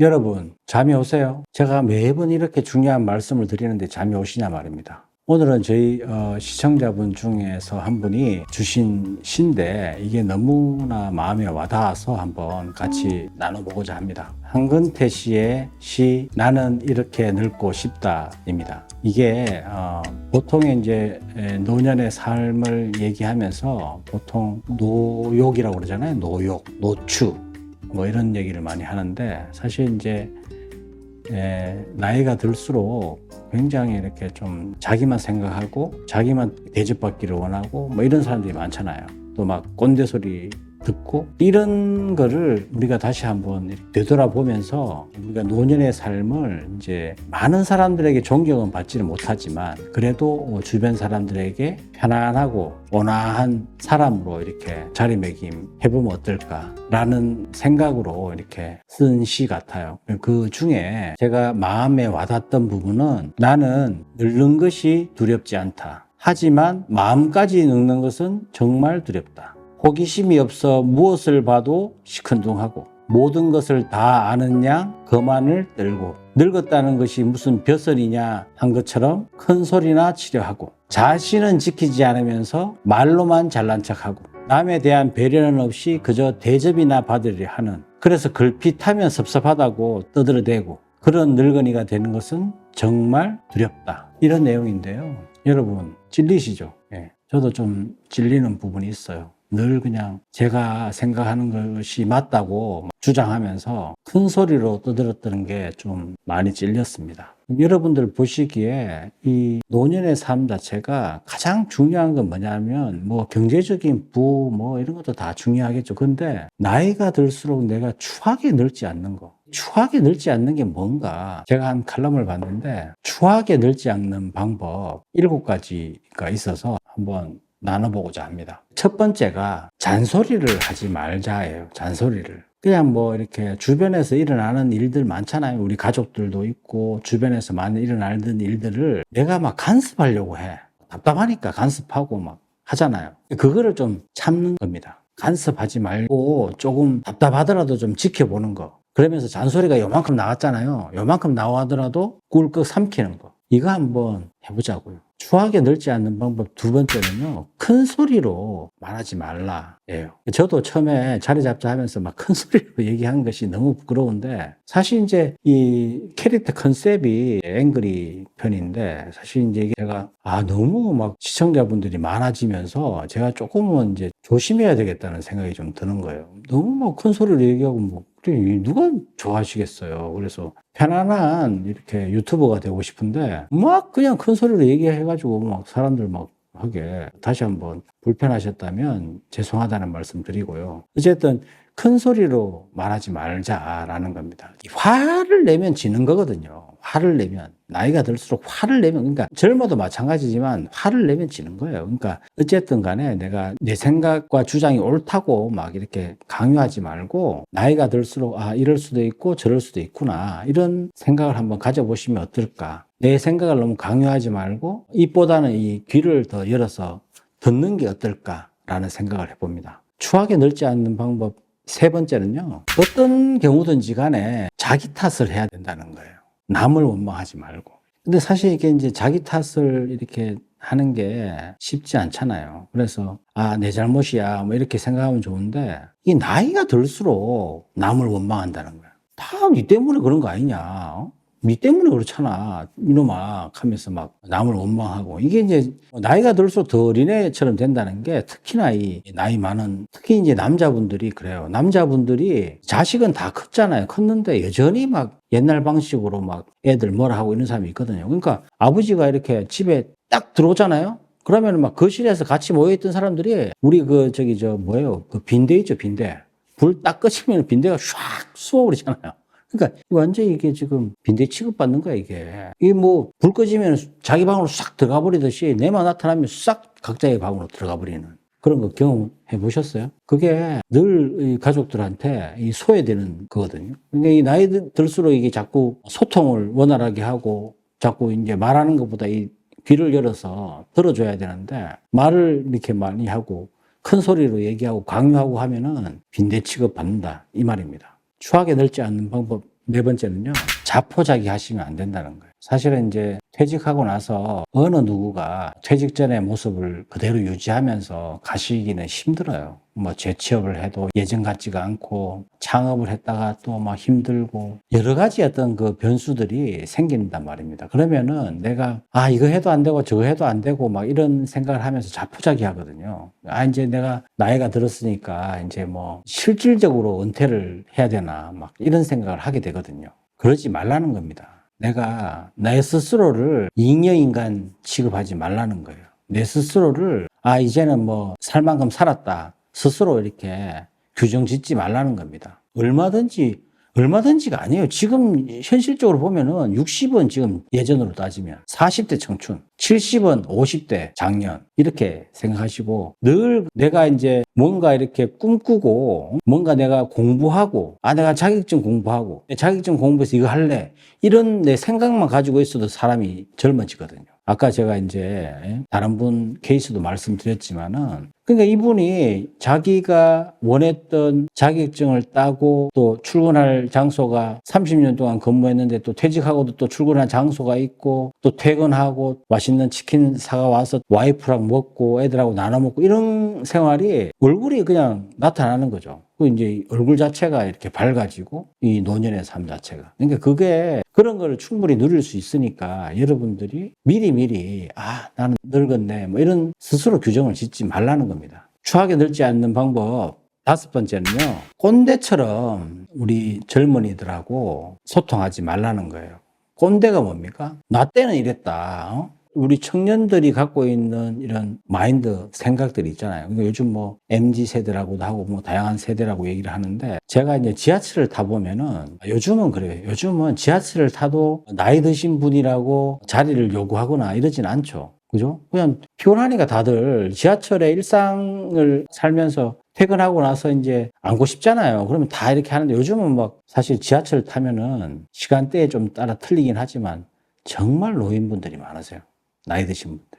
여러분, 잠이 오세요? 제가 매번 이렇게 중요한 말씀을 드리는데 잠이 오시냐 말입니다. 오늘은 저희 어, 시청자분 중에서 한 분이 주신 시인데 이게 너무나 마음에 와닿아서 한번 같이 나눠보고자 합니다. 한근태 씨의 시 나는 이렇게 늙고 싶다입니다. 이게 어, 보통 이제 에, 노년의 삶을 얘기하면서 보통 노욕이라고 그러잖아요. 노욕, 노추 뭐 이런 얘기를 많이 하는데 사실 이제 에, 나이가 들수록 굉장히 이렇게 좀 자기만 생각하고 자기만 대접받기를 원하고 뭐 이런 사람들이 많잖아요. 또 막 꼰대 소리 듣고 이런 거를 우리가 다시 한번 되돌아보면서 우리가 노년의 삶을 이제 많은 사람들에게 존경은 받지는 못하지만 그래도 어, 주변 사람들에게 편안하고 온화한 사람으로 이렇게 자리매김 해보면 어떨까라는 생각으로 이렇게 쓴 시 같아요. 그 중에 제가 마음에 와닿았던 부분은 나는 늙는 것이 두렵지 않다. 하지만 마음까지 늙는 것은 정말 두렵다. 호기심이 없어 무엇을 봐도 시큰둥하고 모든 것을 다 아는 양 거만을 떨고 늙었다는 것이 무슨 벼슬이냐 한 것처럼 큰 소리나 치려하고 자신은 지키지 않으면서 말로만 잘난 척하고 남에 대한 배려는 없이 그저 대접이나 받으려 하는 그래서 걸핏하면 섭섭하다고 떠들어대고 그런 늙은이가 되는 것은 정말 두렵다 이런 내용인데요 여러분 찔리시죠? 예. 저도 좀 찔리는 부분이 있어요 늘 그냥 제가 생각하는 것이 맞다고 주장하면서 큰 소리로 떠들었던 게 좀 많이 찔렸습니다. 여러분들 보시기에 이 노년의 삶 자체가 가장 중요한 건 뭐냐면 뭐 경제적인 부 뭐 이런 것도 다 중요하겠죠. 근데 나이가 들수록 내가 추하게 늙지 않는 거. 추하게 늙지 않는 게 뭔가 제가 한 칼럼을 봤는데 추하게 늙지 않는 방법 일곱 가지가 있어서 한번 나눠보고자 합니다. 첫 번째가 잔소리를 하지 말자예요. 잔소리를. 그냥 뭐 이렇게 주변에서 일어나는 일들 많잖아요. 우리 가족들도 있고 주변에서 많이 일어나는 일들을 내가 막 간섭하려고 해. 답답하니까 간섭하고 막 하잖아요. 그거를 좀 참는 겁니다. 간섭하지 말고 조금 답답하더라도 좀 지켜보는 거. 그러면서 잔소리가 요만큼 나왔잖아요. 요만큼 나와더라도 꿀꺽 삼키는 거. 이거 한번 해보자고요. 추하게 늙지 않는 방법 두 번째는요, 큰 소리로 말하지 말라예요. 저도 처음에 자리 잡자 하면서 막 큰 소리로 얘기한 것이 너무 부끄러운데, 사실 이제 이 캐릭터 컨셉이 앵그리 편인데, 사실 이제 제가, 아, 너무 막 시청자분들이 많아지면서 제가 조금은 이제 조심해야 되겠다는 생각이 좀 드는 거예요. 너무 막 큰 소리로 얘기하고 뭐, 누가 좋아하시겠어요. 그래서 편안한 이렇게 유튜버가 되고 싶은데 막 그냥 큰 소리로 얘기해가지고 막 사람들 막 하게 다시 한번 불편하셨다면 죄송하다는 말씀 드리고요. 어쨌든 큰 소리로 말하지 말자라는 겁니다. 화를 내면 지는 거거든요. 화를 내면 나이가 들수록 화를 내면 그러니까 젊어도 마찬가지지만 화를 내면 지는 거예요. 그러니까 어쨌든 간에 내가 내 생각과 주장이 옳다고 막 이렇게 강요하지 말고 나이가 들수록 아 이럴 수도 있고 저럴 수도 있구나 이런 생각을 한번 가져보시면 어떨까. 내 생각을 너무 강요하지 말고 이보다는 이 귀를 더 열어서 듣는 게 어떨까라는 생각을 해봅니다. 추하게 늙지 않는 방법 세 번째는요. 어떤 경우든지 간에 자기 탓을 해야 된다는 거예요. 남을 원망하지 말고. 근데 사실 이게 이제 자기 탓을 이렇게 하는 게 쉽지 않잖아요. 그래서, 아, 내 잘못이야. 뭐 이렇게 생각하면 좋은데, 이 나이가 들수록 남을 원망한다는 거야. 다니 때문에 그런 거 아니냐. 어? 니 때문에 그렇잖아. 이놈아. 하면서 막 남을 원망하고. 이게 이제 나이가 들수록 더 어린애처럼 된다는 게 특히나 이 나이 많은, 특히 이제 남자분들이 그래요. 남자분들이 자식은 다 컸잖아요. 컸는데 여전히 막 옛날 방식으로 막 애들 뭐라 하고 이런 사람이 있거든요. 그러니까 아버지가 이렇게 집에 딱 들어오잖아요. 그러면 막 거실에서 같이 모여있던 사람들이 우리 그 저기 저 뭐예요. 그 빈대 있죠, 빈대. 불 딱 꺼지면 빈대가 샥 쏘아버리잖아요. 그러니까 완전히 이게 지금 빈대 취급받는 거야 이게. 이게 뭐 불 꺼지면 자기 방으로 싹 들어가 버리듯이 내만 나타나면 싹 각자의 방으로 들어가 버리는 그런 거 경험해 보셨어요? 그게 늘이 가족들한테 이 소외되는 거거든요. 그러니까 이 나이 들- 들수록 이게 자꾸 소통을 원활하게 하고 자꾸 이제 말하는 것보다 이 귀를 열어서 들어줘야 되는데 말을 이렇게 많이 하고 큰 소리로 얘기하고 강요하고 하면은 빈대 취급 받는다. 이 말입니다. 추하게 늙지 않는 방법 네 번째는요. 자포자기 하시면 안 된다는 거예요. 사실은 이제 퇴직하고 나서 어느 누구가 퇴직 전의 모습을 그대로 유지하면서 가시기는 힘들어요. 뭐 재취업을 해도 예전 같지가 않고 창업을 했다가 또 막 힘들고 여러 가지 어떤 그 변수들이 생긴단 말입니다. 그러면은 내가 아 이거 해도 안 되고 저거 해도 안 되고 막 이런 생각을 하면서 자포자기 하거든요. 아 이제 내가 나이가 들었으니까 이제 뭐 실질적으로 은퇴를 해야 되나 막 이런 생각을 하게 되거든요. 그러지 말라는 겁니다. 내가 내 스스로를 잉여인간 취급하지 말라는 거예요. 내 스스로를 아 이제는 뭐 살 만큼 살았다 스스로 이렇게 규정 짓지 말라는 겁니다. 얼마든지 얼마든지가 아니에요. 지금 현실적으로 보면은 60은 지금 예전으로 따지면 40대 청춘, 70은 50대 장년 이렇게 생각하시고 늘 내가 이제 뭔가 이렇게 꿈꾸고 뭔가 내가 공부하고 아 내가 자격증 공부하고 자격증 공부해서 이거 할래 이런 내 생각만 가지고 있어도 사람이 젊어지거든요. 아까 제가 이제 다른 분 케이스도 말씀드렸지만은 그러니까 이분이 자기가 원했던 자격증을 따고 또 출근할 장소가 30년 동안 근무했는데 또 퇴직하고도 또 출근할 장소가 있고 또 퇴근하고 맛있는 치킨 사가 와서 와이프랑 먹고 애들하고 나눠 먹고 이런 생활이 얼굴이 그냥 나타나는 거죠. 그 이제 얼굴 자체가 이렇게 밝아지고 이 노년의 삶 자체가. 그러니까 그게 그런 걸 충분히 누릴 수 있으니까 여러분들이 미리 미리 아 나는 늙었네 뭐 이런 스스로 규정을 짓지 말라는 겁니다. 추하게 늙지 않는 방법 다섯 번째는요 꼰대처럼 우리 젊은이들하고 소통하지 말라는 거예요. 꼰대가 뭡니까? 나 때는 이랬다. 어? 우리 청년들이 갖고 있는 이런 마인드 생각들이 있잖아요. 그러니까 요즘 뭐 MZ 세대라고도 하고 뭐 다양한 세대라고 얘기를 하는데 제가 이제 지하철을 타 보면은 요즘은 그래요. 요즘은 지하철을 타도 나이 드신 분이라고 자리를 요구하거나 이러진 않죠. 그죠? 그냥 피곤하니까 다들 지하철의 일상을 살면서 퇴근하고 나서 이제 앉고 싶잖아요. 그러면 다 이렇게 하는데 요즘은 막 사실 지하철 타면은 시간대에 좀 따라 틀리긴 하지만 정말 노인분들이 많으세요. 나이 드신 분들.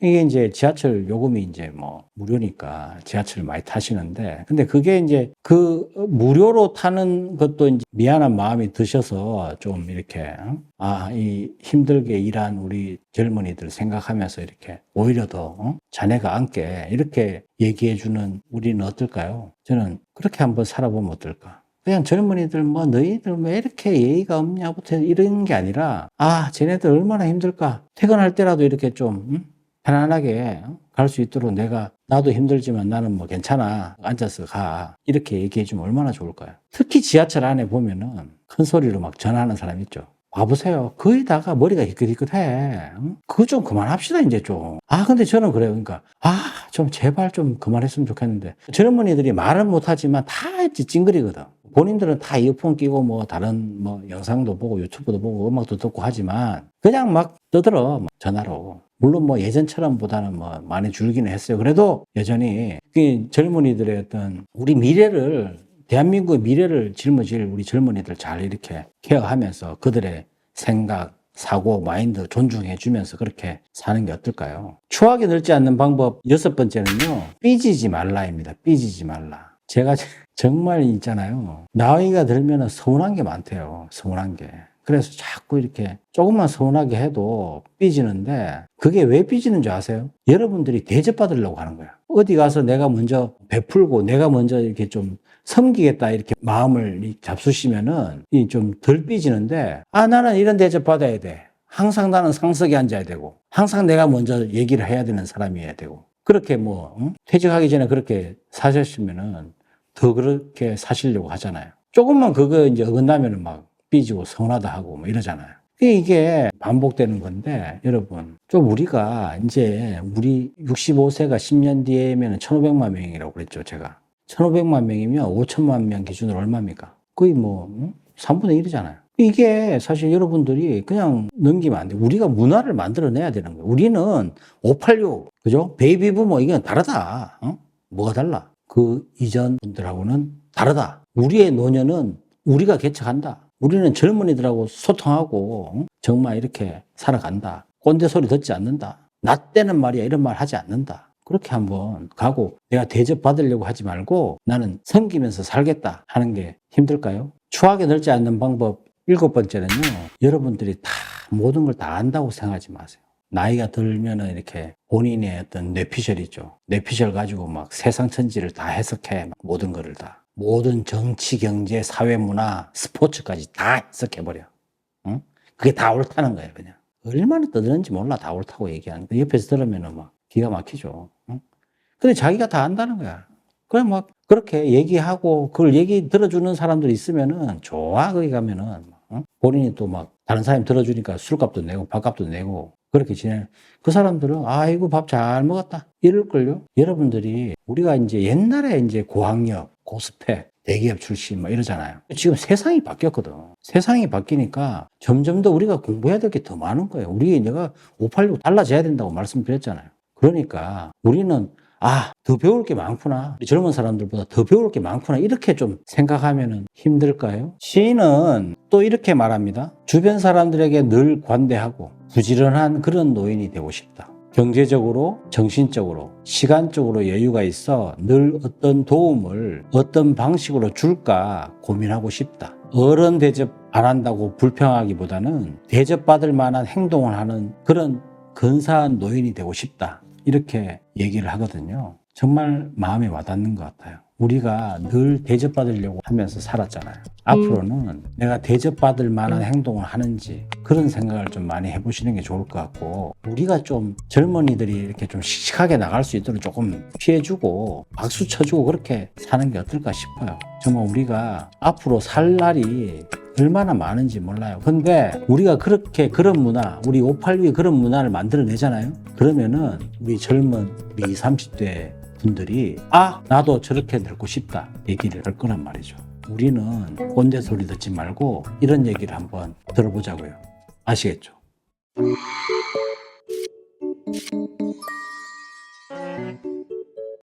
이게 이제 지하철 요금이 이제 뭐 무료니까 지하철을 많이 타시는데 근데 그게 이제 그 무료로 타는 것도 이제 미안한 마음이 드셔서 좀 이렇게 아 이 힘들게 일한 우리 젊은이들 생각하면서 이렇게 오히려 더 어? 자네가 앉게 이렇게 얘기해 주는 우리는 어떨까요? 저는 그렇게 한번 살아보면 어떨까? 그냥 젊은이들 뭐 너희들 왜 이렇게 예의가 없냐부터 이런 게 아니라 아 쟤네들 얼마나 힘들까 퇴근할 때라도 이렇게 좀 음? 편안하게 갈 수 있도록 내가 나도 힘들지만 나는 뭐 괜찮아 앉아서 가 이렇게 얘기해 주면 얼마나 좋을까요? 특히 지하철 안에 보면은 큰 소리로 막 전화하는 사람 있죠. 와보세요. 거의 다가 머리가 희끗희끗해. 응? 그거 좀 그만합시다, 이제 좀. 아, 근데 저는 그래요. 그러니까, 아, 좀 제발 좀 그만했으면 좋겠는데. 젊은이들이 말은 못하지만 다 찡그리거든. 본인들은 다 이어폰 끼고 뭐 다른 뭐 영상도 보고 유튜브도 보고 음악도 듣고 하지만 그냥 막 떠들어. 막 전화로. 물론 뭐 예전처럼 보다는 뭐 많이 줄기는 했어요. 그래도 여전히 그 젊은이들의 어떤 우리 미래를 대한민국의 미래를 짊어질 우리 젊은이들 잘 이렇게 케어하면서 그들의 생각, 사고, 마인드 존중해 주면서 그렇게 사는 게 어떨까요? 추하게 늙지 않는 방법 여섯 번째는요. 삐지지 말라입니다. 삐지지 말라. 제가 정말 있잖아요. 나이가 들면 서운한 게 많대요. 서운한 게. 그래서 자꾸 이렇게 조금만 서운하게 해도 삐지는데 그게 왜 삐지는 줄 아세요? 여러분들이 대접받으려고 하는 거야. 어디 가서 내가 먼저 베풀고 내가 먼저 이렇게 좀 섬기겠다 이렇게 마음을 잡수시면은 이 좀 덜 삐지는데 아 나는 이런 대접 받아야 돼. 항상 나는 상석에 앉아야 되고 항상 내가 먼저 얘기를 해야 되는 사람이어야 되고 그렇게 뭐 응? 퇴직하기 전에 그렇게 사셨으면은 더 그렇게 사시려고 하잖아요. 조금만 그거 이제 어긋나면은 막 삐지고 서운하다 하고 뭐 이러잖아요. 이게 반복되는 건데 여러분 좀 우리가 이제 우리 65세가 10년 뒤에면 1,500만 명이라고 그랬죠 제가 1,500만 명이면 5천만 명 기준으로 얼마입니까? 거의 뭐 응? 3분의 1이잖아요. 이게 사실 여러분들이 그냥 넘기면 안 돼. 우리가 문화를 만들어내야 되는 거예요. 우리는 586, 그죠? 베이비 부모 이건 다르다. 어? 뭐가 달라? 그 이전 분들하고는 다르다. 우리의 노년은 우리가 개척한다. 우리는 젊은이들하고 소통하고 응? 정말 이렇게 살아간다. 꼰대 소리 듣지 않는다. 나 때는 말이야 이런 말 하지 않는다. 그렇게 한번 가고 내가 대접받으려고 하지 말고 나는 섬기면서 살겠다 하는 게 힘들까요? 추하게 늘지 않는 방법 일곱 번째는요. 여러분들이 다 모든 걸 다 안다고 생각하지 마세요. 나이가 들면은 이렇게 본인의 어떤 뇌피셜 있죠. 뇌피셜 가지고 막 세상 천지를 다 해석해. 막 모든 거를 다. 모든 정치, 경제, 사회, 문화, 스포츠까지 다 해석해버려. 응? 그게 다 옳다는 거예요, 그냥. 얼마나 떠드는지 몰라, 다 옳다고 얘기하는 거. 옆에서 들으면은 막 기가 막히죠. 응? 근데 자기가 다 안다는 거야. 그래, 막, 그렇게 얘기하고, 그걸 얘기 들어주는 사람들이 있으면은, 좋아, 거기 가면은. 응? 본인이 또 막, 다른 사람이 들어주니까 술값도 내고, 밥값도 내고, 그렇게 지내. 그 사람들은, 아이고, 밥 잘 먹었다. 이럴걸요? 여러분들이, 우리가 이제 옛날에 이제 고학력, 고스펙, 대기업 출신, 막 이러잖아요. 지금 세상이 바뀌었거든. 세상이 바뀌니까 점점 더 우리가 공부해야 될 게 더 많은 거예요. 우리 내가 586 달라져야 된다고 말씀드렸잖아요. 그러니까 우리는 아, 더 배울 게 많구나. 젊은 사람들보다 더 배울 게 많구나. 이렇게 좀 생각하면 힘들까요? 시인은 또 이렇게 말합니다. 주변 사람들에게 늘 관대하고 부지런한 그런 노인이 되고 싶다. 경제적으로, 정신적으로, 시간적으로 여유가 있어 늘 어떤 도움을 어떤 방식으로 줄까 고민하고 싶다. 어른 대접 안 한다고 불평하기보다는 대접받을 만한 행동을 하는 그런 근사한 노인이 되고 싶다. 이렇게 얘기를 하거든요. 정말 마음에 와닿는 것 같아요. 우리가 늘 대접받으려고 하면서 살았잖아요. 앞으로는 내가 대접받을 만한 행동을 하는지 그런 생각을 좀 많이 해보시는 게 좋을 것 같고 우리가 좀 젊은이들이 이렇게 좀 씩씩하게 나갈 수 있도록 조금 피해주고 박수 쳐주고 그렇게 사는 게 어떨까 싶어요. 정말 우리가 앞으로 살 날이 얼마나 많은지 몰라요. 근데 우리가 그렇게 그런 문화, 우리 58위 그런 문화를 만들어내잖아요. 그러면은 우리 젊은 우리 30대 분들이 아 나도 저렇게 늙고 싶다 얘기를 할 거란 말이죠. 우리는 꼰대 소리 듣지 말고 이런 얘기를 한번 들어보자고요. 아시겠죠?